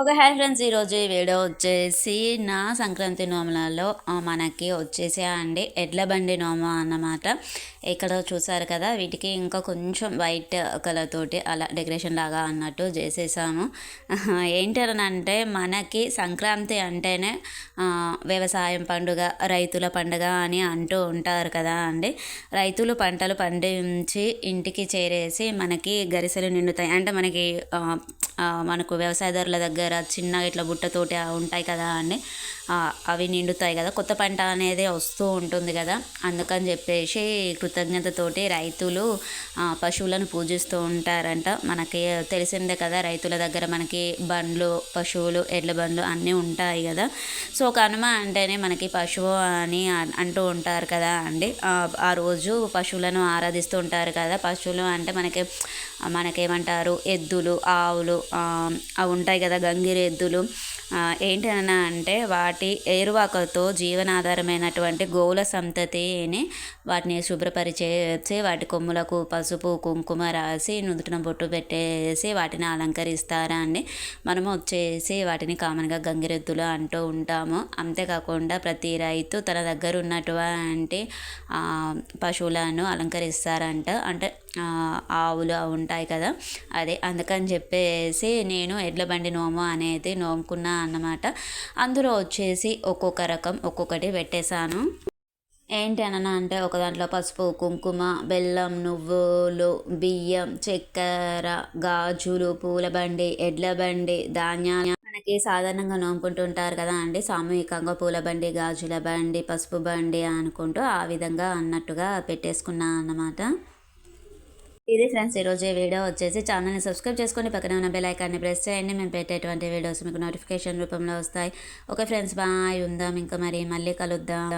ఒక hi friends ఈరోజు ఈ వీడియో వచ్చేసి నా సంక్రాంతి నోములలో మనకి వచ్చేసి అండి ఎడ్ల బండి నోము అన్నమాట. ఇక్కడ చూసారు కదా వీటికి ఇంకా కొంచెం వైట్ కలర్ తోటి అలా డెకరేషన్ లాగా అన్నట్టు చేసేసాము. ఏంటనంటే మనకి సంక్రాంతి అంటేనే వ్యవసాయం పండుగ రైతుల పండుగ అని అంటూ ఉంటారు కదా అండి. రైతులు పంటలు పండించి ఇంటికి చేరేసి మనకి గరిసెలు నిండుతాయి. అంటే మనకి మనకు వ్యవసాయదారుల దగ్గర చిన్న ఇట్లా బుట్టతోటి ఉంటాయి కదా అండి అవి నిండుతాయి కదా. కొత్త పంట అనేది వస్తూ ఉంటుంది కదా. అందుకని చెప్పేసి కృతజ్ఞతతోటి రైతులు పశువులను పూజిస్తూ ఉంటారంట. మనకి తెలిసిందే కదా రైతుల దగ్గర మనకి బండ్లు పశువులు ఎడ్ల బండ్లు అన్నీ ఉంటాయి కదా. సో కనుమ అంటేనే మనకి పశువు అని అంటూ ఉంటారు కదా అండి. ఆ, రోజు పశువులను ఆరాధిస్తూ ఉంటారు కదా. పశువులు అంటే మనకి మనకేమంటారు? ఎద్దులు ఆవులు అవి ఉంటాయి కదా గంగిరెద్దులు. ఏంటన్నా అంటే వాటి ఏరువాకతో జీవనాధారమైనటువంటి గోవుల సంతతిని వాటిని శుభ్రపరిచేసి వాటి కొమ్ములకు పసుపు కుంకుమ రాసి నుదుటిన బొట్టు పెట్టేసి వాటిని అలంకరిస్తారా అండి. మనము వచ్చేసి వాటిని కామన్గా గంగిరెద్దులు అంటూ ఉంటాము. అంతేకాకుండా ప్రతి రైతు తన దగ్గర ఉన్నటువంటి పశువులను అలంకరిస్తారంట. అంటే ఆవులు అవి ఉంటాయి కదా. అదే అందుకని చెప్పేసి నేను ఎడ్ల బండి నోము అనేది నోముకున్నా అన్నమాట. అందులో వచ్చేసి ఒక్కొక్క రకం ఒక్కొక్కటి పెట్టేశాను. ఏంటి అననా అంటే ఒక దాంట్లో పసుపు కుంకుమ బెల్లం నువ్వులు బియ్యం చక్కెర గాజులు పూల బండి ఎడ్ల బండి ధాన్యాలు. మనకి సాధారణంగా నోముకుంటూ ఉంటారు కదా అండి. సామూహికంగా పూల బండి గాజుల బండి పసుపు బండి అనుకుంటూ ఆ విధంగా అన్నట్టుగా పెట్టేసుకున్నా అన్నమాట. ఇది ఫ్రెండ్స్ ఈరోజు ఈ వీడియో వచ్చేసి ఛానల్ని సబ్స్క్రైబ్ చేసుకొని పక్కన ఉన్న బెల్ ఐకాన్ని ప్రెస్ చేయండి. మేము పెట్టేటువంటి వీడియోస్ మీకు నోటిఫికేషన్ రూపంలో వస్తాయి. ఓకే ఫ్రెండ్స్ బాయ్ ఉందాం ఇంకా మరి మళ్ళీ కలుద్దాం.